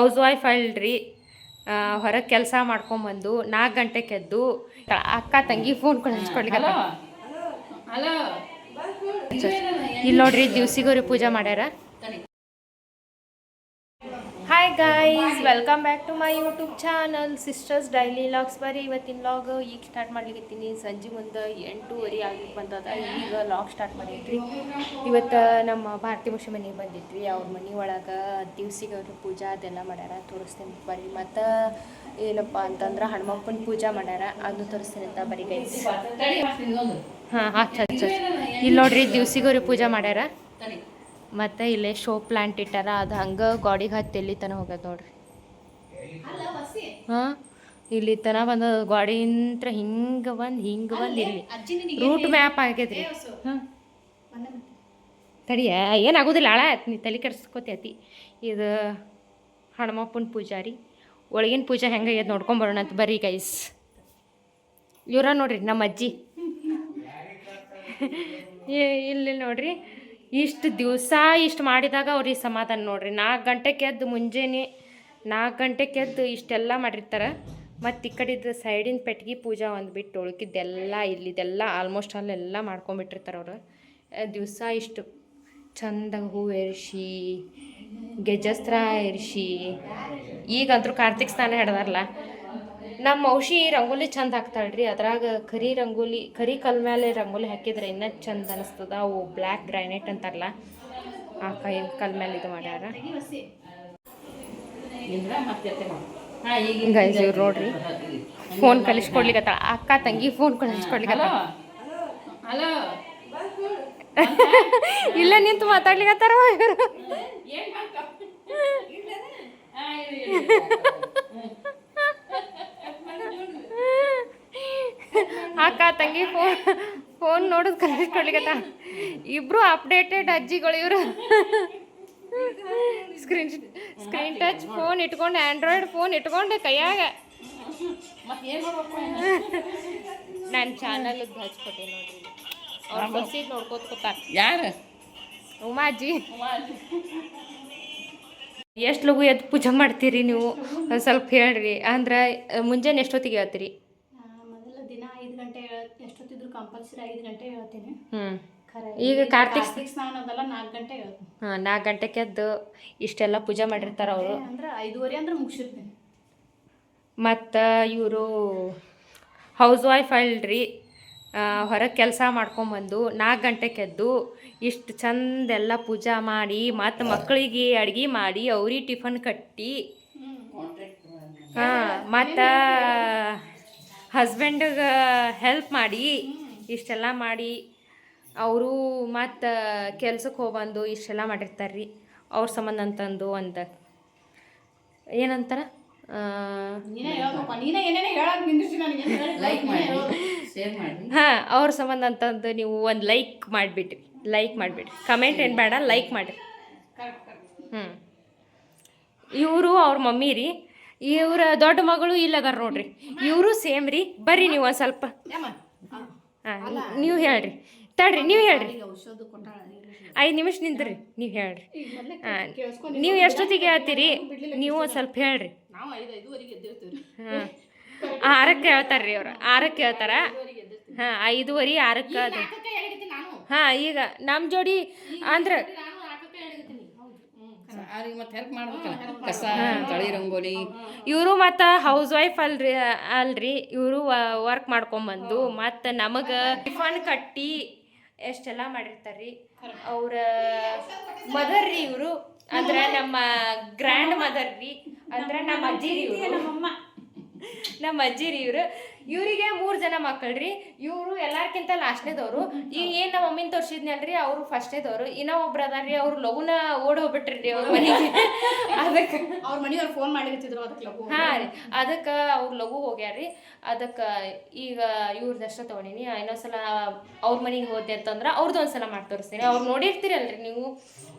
House wife ಅಲ್ರಿ ಹೊರಗೆ ಕೆಲಸ ಮಾಡ್ಕೊಂಬಂದು ನಾಲ್ಕು ಗಂಟೆಗೆ ಎದ್ದು ಅಕ್ಕ ತಂಗಿ ಫೋನ್ ಹಚ್ಕೊಡ್ಲಿಕ್ಕೆ ಇಲ್ಲಿ ನೋಡ್ರಿ ದಿವ್ಸಿಗವ್ರಿ ಪೂಜೆ ಮಾಡ್ಯಾರ. Hi guys welcome back to my YouTube channel sisters daily logs ಬರೀ ಇವತ್ತಿನ ಲಾಗ್ ಈಗ ಸ್ಟಾರ್ಟ್ ಮಾಡ್ಲಿಕತ್ತೀನಿ ಸಂಜೆ ಮುಂದೆ ಎಂಟೂವರೆ ಆಗ್ಲಿಕ್ಕೆ ಬಂದದ. ಈಗ ಲಾಗ್ ಸ್ಟಾರ್ಟ್ ಮಾಡಿದ್ವಿ. ಇವತ್ತು ನಮ್ಮ ಭಾರತಿ ಮುಷಿ ಮನೆಗೆ ಬಂದಿದ್ವಿ. ಅವ್ರ ಮನೆ ಒಳಗೆ ದಿವ್ಸಿಗವ್ರ ಪೂಜಾ ಅದೆಲ್ಲ ಮಾಡ್ಯಾರ. ತೋರಿಸ್ತೀನಿ ಬರೀ. ಮತ್ತು ಏನಪ್ಪ ಅಂತಂದ್ರೆ ಹನುಮಪ್ಪನ ಪೂಜಾ ಮಾಡ್ಯಾರ. ಅದು ತೋರಿಸ್ತೀನಿ ಅಂತ ಬರೀ ಗೈಸ್ ಹಾಂ ಅಚ್ಚ ಅಚ್ಚ ಇಲ್ಲಿ ನೋಡ್ರಿ ದಿವ್ಸಿಗವ್ರಿ ಪೂಜಾ ಮಾಡ್ಯಾರ. ಮತ್ತು ಇಲ್ಲೇ ಶೋ ಪ್ಲಾಂಟ್ ಇಟ್ಟಾರ ಅದು ಹಂಗೆ ಗಾಡಿಗೆ ಹತ್ತಿ ಇಲ್ಲಿ ತನ ಹೋಗದ್ ನೋಡ್ರಿ. ಹಾಂ? ಇಲ್ಲಿ ತನ ಬಂದ ಗಾಡಿಂತ್ರ ಹಿಂಗೆ ಬಂದು ಹಿಂಗೆ ಬಂದು ಇಲ್ಲಿ. ರೂಟ್ ಮ್ಯಾಪ್ ಆಗೈತ್ರಿ ಹಾಂ? ತಡಿಯ ಏನಾಗೋದಿಲ್ಲ ಆಳ. ನೀ ತಲೆ ಕೆಡ್ಸ್ಕೊತೈತಿ ಇದು ಹಣಮಪ್ಪನ ಪೂಜಾರಿ. ಒಳಗಿನ ಪೂಜೆ ಹೆಂಗೆ ಆಗ್ಯದ ನೋಡ್ಕೊಂಬರೋಣ ಅಂತ ಬರೀ ಗೈಸ್ ಇವ್ರ ನೋಡ್ರಿ ನಮ್ಮ ಅಜ್ಜಿ ಏ- ಇಲ್ಲಿ ನೋಡ್ರಿ. ಇಷ್ಟು ದಿವಸ ಇಷ್ಟು ಮಾಡಿದಾಗ ಅವ್ರಿಗೆ ಸಮಾಧಾನ ನೋಡ್ರಿ. ನಾಲ್ಕು ಗಂಟೆಗೆ ಎದ್ದು ಮುಂಜಾನೆ ನಾಲ್ಕು ಗಂಟೆಗೆ ಎದ್ದು ಇಷ್ಟೆಲ್ಲ ಮಾಡಿರ್ತಾರೆ. ಮತ್ತು ಈ ಕಡಿದ ಸೈಡಿನ ಪೆಟ್ಟಿಗೆ ಪೂಜಾ ಒಂದು ಬಿಟ್ಟು ಉಳ್ಕಿದ್ದೆಲ್ಲ ಇಲ್ಲಿದೆಲ್ಲ ಆಲ್ಮೋಸ್ಟ್ ಅಲ್ಲೆಲ್ಲ ಮಾಡ್ಕೊಂಬಿಟ್ಟಿರ್ತಾರೆ ಅವರು. ದಿವಸ ಇಷ್ಟು ಚಂದಾಗ ಹೂ ಏರಿಸಿ ಗೆಜಸ್ತ್ರ ಏರಿಸಿ ಈಗಂತೂ ಕಾರ್ತಿಕ್ ಸ್ನಾನ ಹಿಡ್ದಾರಲ್ಲ ನಮ್ಮ ಔಷಿ ರಂಗೋಲಿ ಚಂದ ಹಾಕ್ತಾಳ್ರಿ. ಅದ್ರಾಗ ಕರಿ ರಂಗೋಲಿ ಕರಿ ಕಲ್ ಮೇಲೆ ರಂಗೋಲಿ ಹಾಕಿದ್ರೆ ಇನ್ನೂ ಚಂದ ಅನಿಸ್ತದ. ಅವು ಬ್ಲ್ಯಾಕ್ ಗ್ರಾನೈಟ್ ಅಂತಾರಲ್ಲ ಆ ಕೈ ಕಲ್ ಮೇಲೆ ಇದು ಮಾಡ್ಯಾರ. ಗೈಸ್ ಇವ್ರು ನೋಡ್ರಿ. ಫೋನ್ ಕಲಿಸ್ಕೊಡ್ಲಿಕತ್ತಾಳ. ಅಕ್ಕ ತಂಗಿ ಫೋನ್ ಕಲಿಸ್ಕೊಡ್ಲಿಕತ್ತಾಳ. ಹಲೋ? ಇಲ್ಲ ನಿಂತು ಮಾತಾಡ್ಲಿಕತ್ತಾರ ಇವ್ರು ಅಕ್ಕ ತಂಗಿ ಫೋನ್ ಫೋನ್ ನೋಡೋದು ಕಲಿಸ್ಕೊಡ್ಲಿಕತ್ತ ಇಬ್ರು ಅಪ್ಡೇಟೆಡ್ ಅಜ್ಜಿಗಳು ಇವರು. ಸ್ಕ್ರೀನ್ ಸ್ಕ್ರೀನ್ ಟಚ್ ಫೋನ್ ಇಟ್ಕೊಂಡು ಆ್ಯಂಡ್ರಾಯ್ಡ್ ಫೋನ್ ಇಟ್ಕೊಂಡು ಕೈಯಾಗ. ನನ್ನ ಚಾನಲ್ ಹಚ್ಕೊಟ್ಟೆ ನೋಡ್ರಿ. ಅವ್ರು ನೋಡ್ಕೋತ ಕೂತಾರ. ಯಾರು? ಉಮಾಜಿ. ಎಷ್ಟು ಲಗು ಎದ್ದು ಪೂಜೆ ಮಾಡ್ತೀರಿ ನೀವು? ಒಂದು ಸ್ವಲ್ಪ ಹೇಳ್ರಿ. ಅಂದ್ರೆ ಮುಂಜಾನೆ ಎಷ್ಟೊತ್ತಿಗೆ ಹೇಳ್ತೀರಿ ಆ, ಮೊದಲ ದಿನ ಐದು ಗಂಟೆ ಹೇಳ್- ಎಷ್ಟೊತ್ತಿದ್ರು ಐದು ಗಂಟೆ ಹೇಳ್ತೀನಿ. ಈಗ ಕಾರ್ತಿಕ್ ಕಾರ್ತಿಕ್ ಸ್ನಾನ ಅದೆಲ್ಲ ನಾಲ್ಕು ಗಂಟೆ ಹೇಳ್ತೀನಿ. ಹಾಂ ನಾಲ್ಕು ಗಂಟೆಗೆ ಎದ್ದು ಇಷ್ಟೆಲ್ಲ ಪೂಜೆ ಮಾಡಿರ್ತಾರೆ ಅವರು. ಅಂದ್ರೆ ಐದುವರೆ ಅಂದ್ರೆ ಮುಗಿಸಿರ್ತೀನಿ. ಮತ್ತು ಇವರು ಹೌಸ್ ವೈಫ್ ಅಲ್ರಿ ಹೊರಗೆ ಕೆಲಸ ಮಾಡ್ಕೊಂಬಂದು ನಾಲ್ಕು ಗಂಟೆಗೆ ಎದ್ದು ಇಷ್ಟು ಚಂದೆಲ್ಲ ಪೂಜೆ ಮಾಡಿ ಮತ್ತು ಮಕ್ಕಳಿಗೆ ಅಡ್ಗೆ ಮಾಡಿ ಅವ್ರಿಗೆ ಟಿಫನ್ ಕಟ್ಟಿ ಹಾಂ ಮತ್ತು ಹಸ್ಬೆಂಡಿಗೆ ಹೆಲ್ಪ್ ಮಾಡಿ ಇಷ್ಟೆಲ್ಲ ಮಾಡಿ ಅವರು ಮತ್ತು ಕೆಲ್ಸಕ್ಕೆ ಹೋಗ್ಬಂದು ಇಷ್ಟೆಲ್ಲ ಮಾಡಿರ್ತಾರೆ ರೀ ಅವ್ರ ಸಂಬಂಧ ಅಂತಂದು ಅಂತ ಏನಂತಾರ? ನೀನೇ ಹೇಳ್ಬೇಕಪ್ಪ ನೀನೇ ಏನೇನೇ ಹೇಳಕ್ ನಿಂದಿರ್ಸಿ ನನಗೆ. ಲೈಕ್ ಮಾಡಿ. ಶೇರ್ ಮಾಡಿ. ಹಾಂ ಅವ್ರ ಸಂಬಂಧ ಅಂತಂದು ನೀವು ಒಂದು ಲೈಕ್ ಮಾಡಿಬಿಟ್ರಿ. ಲೈಕ್ ಮಾಡಿಬಿಡ್ರಿ ಕಮೆಂಟ್ ಏನು ಬೇಡ ಲೈಕ್ ಮಾಡಿರಿ. ಹ್ಞೂ ಇವರು ಅವ್ರ ಮಮ್ಮಿ ರೀ. ಇವ್ರ ದೊಡ್ಡ ಮಗಳು ಇಲ್ಲದಾರ ನೋಡ್ರಿ. ಇವರು ಸೇಮ್ ರೀ. ಬರ್ರಿ ನೀವು ಒಂದು ಸ್ವಲ್ಪ. ಹಾಂ ನೀವು ಹೇಳ್ರಿ. ತಡ್ರಿ ನೀವು ಹೇಳ್ರಿ. ಐದು ನಿಮಿಷ ನಿಂದ್ರಿ ನೀವು ಹೇಳ್ರಿ. ಹಾಂ ನೀವು ಎಷ್ಟೊತ್ತಿಗೆ ಹೇಳ್ತೀರಿ? ನೀವು ಒಂದು ಸ್ವಲ್ಪ ಹೇಳ್ರಿ. ಹಾಂ ಆರಕ್ಕೆ ಹೇಳ್ತಾರೆ ರೀ ಅವ್ರು ಆರಕ್ಕೆ ಹೇಳ್ತಾರ? ಹಾಂ ಐದುವರೆ ಆರಕ್ಕೆ ಅದು. ಹಾಂ ಈಗ ನಮ್ಮ ಜೋಡಿ ಅಂದ್ರೆ ನಾನು ನಾಲ್ಕಕ್ಕೆ ಹೇಳಿರ್ತೀನಿ ಹೌದು ಹ್ಞೂ ಅವ್ರಿಗೆ ಮತ್ತೆ ಹೆಲ್ಪ್ ಮಾಡ್ಬೇಕಲ್ಲ ಕಸ ತಳಿ ರಂಗೋಲಿ. ಇವರು ಮತ್ತ ಹೌಸ್ ವೈಫ್ ಅಲ್ರಿ ಅಲ್ರಿ ಇವರು ವರ್ಕ್ ಮಾಡ್ಕೊಂಬಂದು ಮತ್ತ ನಮಗ ಟಿಫನ್ ಕಟ್ಟಿ ಎಷ್ಟೆಲ್ಲ ಮಾಡಿರ್ತಾರ್ರಿ? ಅವ್ರ ಮದರ್ ರೀ ಇವರು ಅಂದ್ರ ನಮ್ಮ ಗ್ರ್ಯಾಂಡ್ ಮದರ್ ರೀ ಅಂದ್ರ ನಮ್ಮ ಅಜ್ಜಿ ರೀ ಇವರು. ನಮ್ಮಮ್ಮ ನಮ್ಮ ಅಜ್ಜಿ ರೀ ಇವರು. ಇವರಿಗೆ ಮೂರು ಜನ ಮಕ್ಕಳ್ರಿ. ಇವರು ಎಲ್ಲಾರ್ಕಿಂತ ಲಾಸ್ಟ್ನೇದವರು ಈಗ ಏನು ನಮ್ಮ ಮಮ್ಮಿನ ತೋರಿಸಿದ್ನಲ್ರಿ ಅವರು ಫಸ್ಟ್ನೇದವರು ಇನ್ನೂ ಒಬ್ರು ಅದಾರ್ರಿ ಅವ್ರು ಲಗುನ ಓಡ್ ಹೋಗ್ಬಿಟ್ರಿ ಅವ್ರ ಮನೆಗೆ. ಅದಕ್ಕೆ ಅವ್ರ ಮನೆಯವ್ರು ಫೋನ್ ಮಾಡಿರ್ತಿದ್ರು ಅದಕ್ಕೆ ಲಗು ಹಾಂ ರೀ. ಅದಕ್ಕೆ ಅವ್ರು ಲಘು ಹೋಗ್ಯಾರ್ರಿ. ಅದಕ್ಕೆ ಈಗ ಇವ್ರದಷ್ಟ ತೊಗೊಂಡಿನಿ. ಇನ್ನೊಂದ್ಸಲ ಅವ್ರ ಮನೆಗೆ ಹೋದೆ ಅಂತಂದ್ರೆ ಅವ್ರದ್ದು ಒಂದ್ಸಲ ಮಾಡಿ ತೋರಿಸ್ತೀನಿ. ಅವ್ರು ನೋಡಿರ್ತೀರಲ್ರಿ ನೀವು.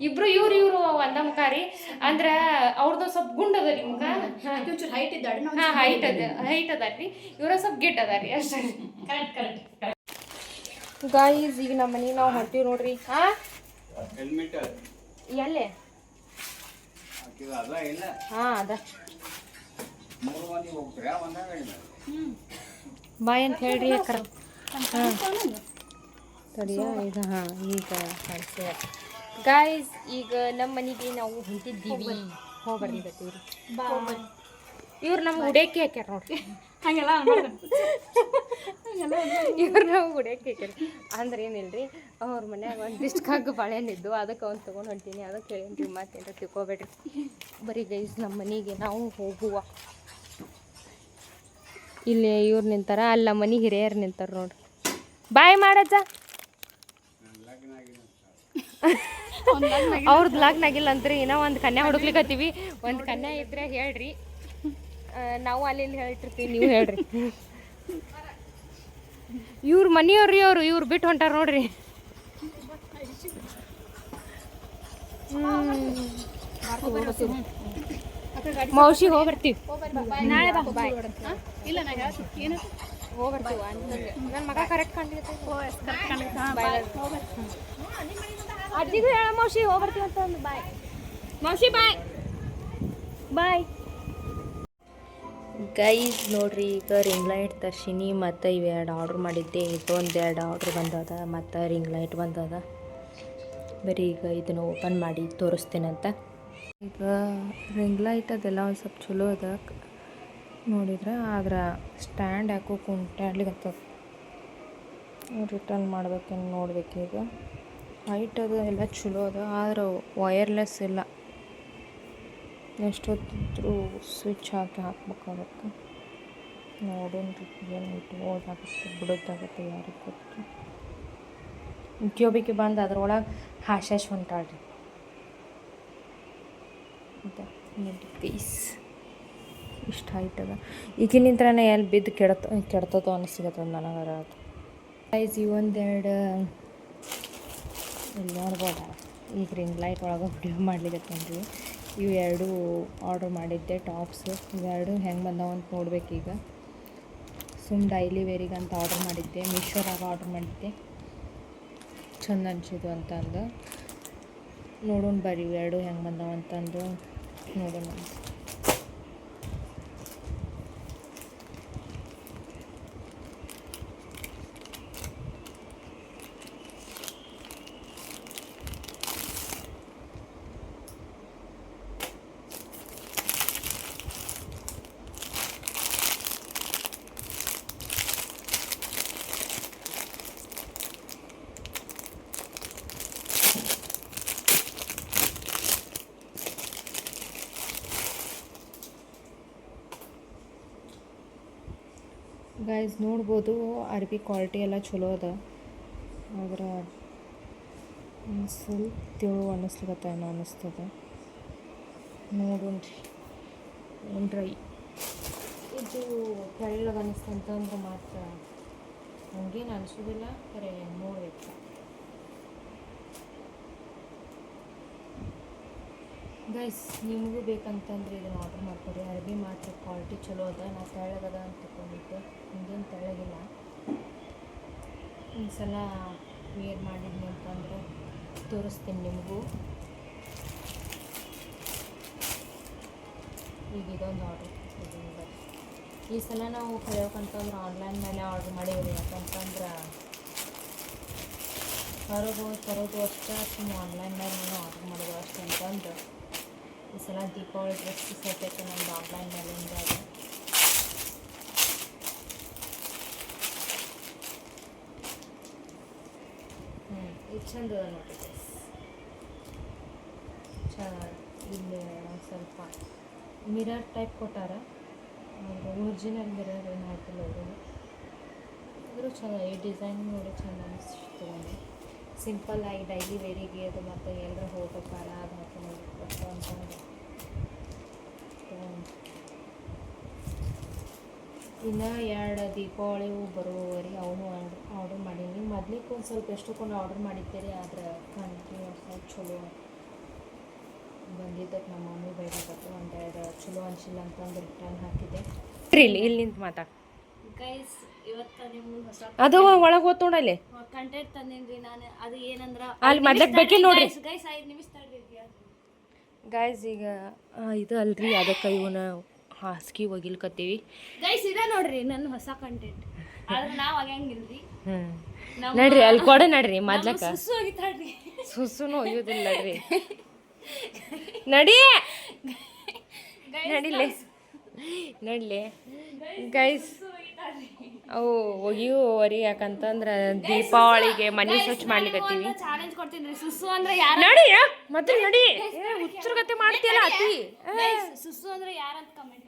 ಇಬ್ರು ಇವ್ರು ಇವರು ಒಂದ ಮುಖ ರೀ. ಅಂದ್ರೆ ಅವ್ರದ್ದು ಸ್ವಲ್ಪ ಗುಂಡದ ರೀ ಮುಖ ಹೈಟ್ ಅದ ಹೈಟ್ ಅದ ರೀ. ಇವ್ರ ಸ್ವಲ್ಪ ಗಿಟ್ ಅದ ರೀ ಅಷ್ಟೇ. ಕರೆಕ್ಟ್ ಕರೆಕ್ಟ್ ಗಾಯ್ಸ್ ಈಗ ನಮ್ಮ ಮನೆಗೆ ನಾವು ಹೊಂಟೀವಿ ನೋಡ್ರಿ. ಹಾಂ? ಹೆಲ್ಮೆಟ್ ಎಲ್ಲೇ? ಇದು ಅದ ಇಲ್ಲ? ಹಾಂ ಅದ. ಮೂರು ಮಂದಿ ಹೋಗ್ತೀರಾ? ಒಂದೇ ಗಾಡಿ ಬಾಯ್ ಅಂತ ಹೇಳ್ರಿ ಅಕ್ಕರ ಹಾಂ. ಇದು ಹಾಂ ಈಗ ಗಾಯ್ಸ್ ಈಗ ನಮ್ಮ ಮನೆಗೆ ನಾವು ಹೊಂಟಿದ್ದೀವಿ. ಹೋಗ್ಬರ್ರಿ. ಬಾ. ಇವ್ರು ನಮ್ಗೆ ಉಡೇಕೆ ಹಾಕ್ಯಾರ ನೋಡ್ರಿ. ಹಂಗೆಲ್ಲ ಇವ್ರು ನಾವು ಹಾಕ್ಯಾರ ಅಂದ್ರೆ ಏನಿಲ್ರಿ ಅವ್ರ ಮನ್ಯಾಗ ಒಂದಿಷ್ಟು ಕಗ್ಗ ಬಾಳೆಹಣ್ಣು ಇದ್ದು ಅದಕ್ಕೆ ಅವ್ನು ತೊಗೊಂಡು ಹೊಂಟೀನಿ ಅದಕ್ಕೆ ಹೇಳಿ ಮತ್ತೇನ್ರ ತಿಳ್ಕೊಬೇಡ್ರಿ. ಬರೀ ಗೈಸ್ ನಮ್ಮ ಮನೆಗೆ ನಾವು ಹೋಗುವ. ಇಲ್ಲಿ ಇವ್ರು ನಿಂತಾರ ಅಲ್ಲ ಮನೆ ಹಿರಿಯರು ನಿಂತಾರ ನೋಡ್ರಿ. ಬಾಯ್ ಮಾಡಜ್ಜ. ಅವ್ರದ್ದು ಲಗ್ನ ಆಗಿಲ್ಲ. ಅಂತ್ರಿ ಇನ್ನೂ ಒಂದು ಕನ್ಯಾ ಹುಡುಕ್ಲಿಕ್ಕತ್ತೀವಿ ಒಂದು ಕನ್ಯಾ ಇದ್ರೆ ಹೇಳ್ರಿ. ನಾವು ಅಲ್ಲಿ ಹೇಳಿಟ್ಟಿರ್ತೀವಿ ನೀವು ಹೇಳ್ರಿ. ಇವ್ರ ಮನೆಯವ್ರಿ ಅವರು ಇವ್ರು ಬಿಟ್ಟು ಹೊಂಟಾರ ನೋಡ್ರಿ. ಮೌಸಿ ಹೋಗಿ ಬರ್ತೀವಿ ನಾಳೆ ಬಾಯ್ ಇಲ್ಲ ಏನು? ಹೋಗಿ ಬರ್ತೀವಿ ನನ್ನ ಮಗ ಕರೆಕ್ಟ್ ಕಂಡಿರ್ತೈತಿ ಅಜ್ಜಿಗೂ ಹೇಳ ಮೌಸಿ ಹೋಗ್ಬರ್ತೀವಿ. ಅಂತ ಒಂದು ಬಾಯ್ ಮೌಸಿ ಬಾಯ್ ಬಾಯ್ ಗೈಸ್ ನೋಡ್ರಿ, ಈಗ ರಿಂಗ್ ಲೈಟ್ ತರ್ಸಿನಿ, ಮತ್ತು ಇವೆರಡು ಆರ್ಡ್ರ್ ಮಾಡಿದ್ದೆ. ಇದೊಂದು ಎರಡು ಆರ್ಡ್ರ್ ಬಂದದ, ಮತ್ತು ರಿಂಗ್ ಲೈಟ್ ಬಂದದ. ಬರೀ ಈಗ ಇದನ್ನು ಓಪನ್ ಮಾಡಿ ತೋರಿಸ್ತೇನಂತ ಈಗ ರಿಂಗ್ ಲೈಟ್ ಅದೆಲ್ಲ ಒಂದು ಸ್ವಲ್ಪ ಚಲೋ ಅದ. ನೋಡಿದ್ರೆ, ಆದ್ರೆ ಸ್ಟ್ಯಾಂಡ್ ಯಾಕೋ ಕುಂಟಾಡ್ಲಿಕ್ಕೆ ರಿಟರ್ನ್ ಮಾಡ್ಬೇಕೇನು ನೋಡ್ಬೇಕು ಈಗ. ಹೈಟ್ ಅದು ಎಲ್ಲ ಚಲೋ ಅದ, ಆದ್ರೆ ವಯರ್ಲೆಸ್ ಇಲ್ಲ. ಎಷ್ಟೊತ್ತಿದ್ರು ಸ್ವಿಚ್ ಹಾಕಿ ಹಾಕ್ಬೇಕಾಗತ್ತೆ. ನೋಡೋಣ್ರಿ ಏನು ಇಟ್ಬೋದಾಗುತ್ತೆ ಬಿಡೋದಾಗುತ್ತೆ, ಯಾರಿಗೆ ಗೊತ್ತು. ಉದ್ಯೋಗಿಗೆ ಬಂದು ಅದ್ರೊಳಗೆ ಹಾಶಾಶ್ ಹೊಂಟಾಳ್ರಿ. ಮತ್ತೆ ಪೀಸ್ ಇಷ್ಟ ಆಯ್ತದ. ಅದ ಈಗಿನಿಂತ್ರನೇ ಎಲ್ಲಿ ಬಿದ್ದು ಕೆಡತ, ಕೆಡ್ತದೋ ಅನಿಸಿಗತ್ತದ ನನಗರ ಅದು. ಸೈಜ್ ಈ ಒಂದೆರಡು, ಇಲ್ಲಿ ನೋಡ್ಬೋದ? ಈಗ ರಿಂಗ್ ಲೈಟ್ ಒಳಗೆ ವಿಡಿಯೋ ಮಾಡ್ಲಿಕತ್ತೇನ್ರಿ ಇವು ಎರಡು ಆರ್ಡ್ರ್ ಮಾಡಿದ್ದೆ ಟಾಪ್ಸು ಇವೆರಡು ಹೆಂಗೆ ಬಂದವ ಅಂತ ನೋಡ್ಬೇಕೀಗ. ಸುಮ್ ಡೈಲಿ ವೇರಿಗೆ ಅಂತ ಆರ್ಡ್ರ್ ಮಾಡಿದ್ದೆ. ಮೀಶೋದಾಗ ಆರ್ಡ್ರ್ ಮಾಡಿದ್ದೆ. ಚಂದ ಅನ್ಸಿದ್ದು ಅಂತಂದು. ನೋಡೋಣ ಬರ್ರಿ ಇವೆರಡು ಹೆಂಗೆ ಬಂದಾವ ಅಂತಂದು ನೋಡೋಣ. ಗೈಸ್ ನೋಡ್ಬೋದು, ಅರ್ಬಿ ಕ್ವಾಲಿಟಿ ಎಲ್ಲ ಚಲೋ ಅದ. ಆದ್ರೆ ಸ್ವಲ್ಪ ತಿಳು ಅನ್ನಿಸ್ಲಿಕತ್ತ ಏನೋ ಅನ್ನಿಸ್ತದ. ನೋಡೋಣ್ರಿ. ಏನ್ರ ಇದು ಕೆಳಗೆ ಅನ್ನಿಸ್ತಂತಂದ್ರೆ ಮಾತ್ರ. ಹಂಗೇನು ಅನಿಸೋದಿಲ್ಲ. ಖರೆ ನೋಡ್ಬೇಕು ಗೈಸ್ ನಿಮಗೂ ಬೇಕಂತಂದ್ರೆ ಇದನ್ನು ಆರ್ಡ್ರ್ ಮಾಡ್ಕೊಡಿ. ಅರ್ಬಿ ಮಾತ್ರ ಕ್ವಾಲಿಟಿ ಚಲೋ ಅದ. ನಾ ತೆಳ್ಳಗದ ಅಂತ ತಗೊಂಡಿದ್ದೆ ಹಿಂಗೇನು ತೆಳ್ಳಗಿಲ್ಲ. ಒಂದು ಸಲ ವೇರ್ ಮಾಡಿದ್ನಿ ಅಂತಂದ್ರೆ ತೋರಿಸ್ತೀನಿ ನಿಮಗೂ. ಈಗ ಇದೊಂದು ಆರ್ಡ್ರ್ ಈ ಸಲ ನಾವು ಕಲಿಯೋಕಂತಂದ್ರೆ ಆನ್ಲೈನ್ ಮೇಲೆ ಆರ್ಡ್ರ್ ಮಾಡೀವಿ ಯಾಕಂತಂದ್ರೆ ಹೊರಗೆ ಹೋಗಿ ತರೋದು ಅಷ್ಟೇ. ಸುಮ್ಮನೆ ಆನ್ಲೈನ್ ಮೇಲೆ ಆರ್ಡ್ರ್ ಮಾಡೋದು ಅಷ್ಟೇ ಅಂತಂದು. ಈ ಸಲ ದೀಪಾವಳಿ ಡ್ರೆಸ್ ಸದ್ಯಕ್ಕೆ ನಮ್ದು ಆನ್ಲೈನ್ ಮೇಲಿಂದ ಅದು ಹ್ಞೂ ಇದು ಚಂದ ಅದ ನೋಡ್ರಿ ಚೆನ್ನಾಗಿ ಇಲ್ಲಿ ಒಂದು ಸ್ವಲ್ಪ ಮಿರರ್ ಟೈಪ್ ಕೊಟ್ಟಾರ? ಒರಿಜಿನಲ್ ಮಿರರ್ ಏನು ಹಾಕಿಲ್ಲ ಅವರು. ಆದರೂ ಚಂದ ಈ ಡಿಸೈನ್ ನೋಡಿ ಚಂದ ಅನಿಸ್ತು. ಸಿಂಪಲ್ ಆಗಿ ಡೈಲಿ ವೇರಿಗೆ ಅದು ಮತ್ತು ಎಲ್ಲರೂ ಹೋಗ್ಬೇಕಾರ ಅದು ಹಾಕೊಂಡು ಹೋಗ್ಬೇಕು ಅಂತಂದು. ಇನ್ನು ಎರಡು ದೀಪಾವಳಿ ಬರುವವರೆಗೆ ಅವನು ಆರ್ಡರ್ ಮಾಡೀನಿ ಮೊದ್ಲಿಗೆ ಒಂದು ಸ್ವಲ್ಪ ಎಷ್ಟಕ್ಕೊಂದು ಆರ್ಡರ್ ಮಾಡಿದ್ದೀರಿ, ಆದರೆ ಕಂಟಿನ್ಯೂಸ್ ಆಗಿ ಚಲೋ ಬಂದಿದ್ದಕ್ಕೆ ನಮ್ಮ ಮಮ್ಮಿ ಬೈದಾಕತ್ತು ಒಂದೆರಡು ಚಲೋ ಅನ್ಸಿಲ್ಲ ಅಂತಂದು ರಿಟರ್ನ್ ಹಾಕಿದ್ದೆ. ಇಲ್ಲಿ ಇಲ್ಲಿಂದ ನಿಂತು ಮಾತಾಡ ಗೈಸ್ ಇವತ್ತು ನಿಮ್ಗೆ ಹೊಸ ಅದು ಒಳಗೆ ಓದ್ತೋಡಲ್ಲಿ ಕಂಟೆಂಟ್ ತಂದಿನ್ರಿ ನಾನು. ಅದು ಏನಂದ್ರ ಅಲ್ಲಿ ಮೊದ್ಲಕ್ಕೆ ಬೇಕೇ ನೋಡ್ರಿ. ಗೈಸ್ ಐದು ನಿಮಿಷ ತಡ್ರಿ ಗಾಯ್ಸ್ ಈಗ ಇದು ಅಲ್ರಿ ಅದಕ್ಕೆ ಇವನ ಹಾಸಿಗೆ ಒಗಿಲ್ಕತ್ತೀವಿ. ಗೈಸ್ ಇದ ನೋಡ್ರಿ ನನ್ನ ಹೊಸ ಕಂಟೆಂಟ್ ಆದ್ರೆ ನಾವು ನಡ್ರಿ ಅಲ್ಲಿ ಕೊಡ ನಡ್ರಿ ಮೊದ್ಲಕ್ಕ. ಸುಸ್ಸು ಹೋಗಿತ್ತಾಳ್ರಿ ಸುಸುನು ಒಯ್ಯೋದಿಲ್ಲ ನಡ್ರಿ. ನಡಿ. ನಡಿಲೆ. ನಡ್ಲಿ. ಗೈಸ್. ಅವು ಒಗಿಯುವರಿ ಯಾಕಂತಂದ್ರೆ ದೀಪಾವಳಿಗೆ ಮನೆ ಸ್ವಚ್ಛ ಮಾಡ್ಲಿಕತ್ತೀವಿ ಚಾಲೆಂಜ್ ಕೊಡ್ತೀನಿ. ಸುಸು ಅಂದ್ರೆ ಯಾರ ನಡಿ ಮತ್ತೆ ನಡಿ. ಹುಚ್ಚರ ಗತೆ ಮಾಡ್ತೀಯಲ್ಲ ಅತಿ. ಸುಸು ಅಂದ್ರೆ ಯಾರಂತ ಕಮೆಂಟ್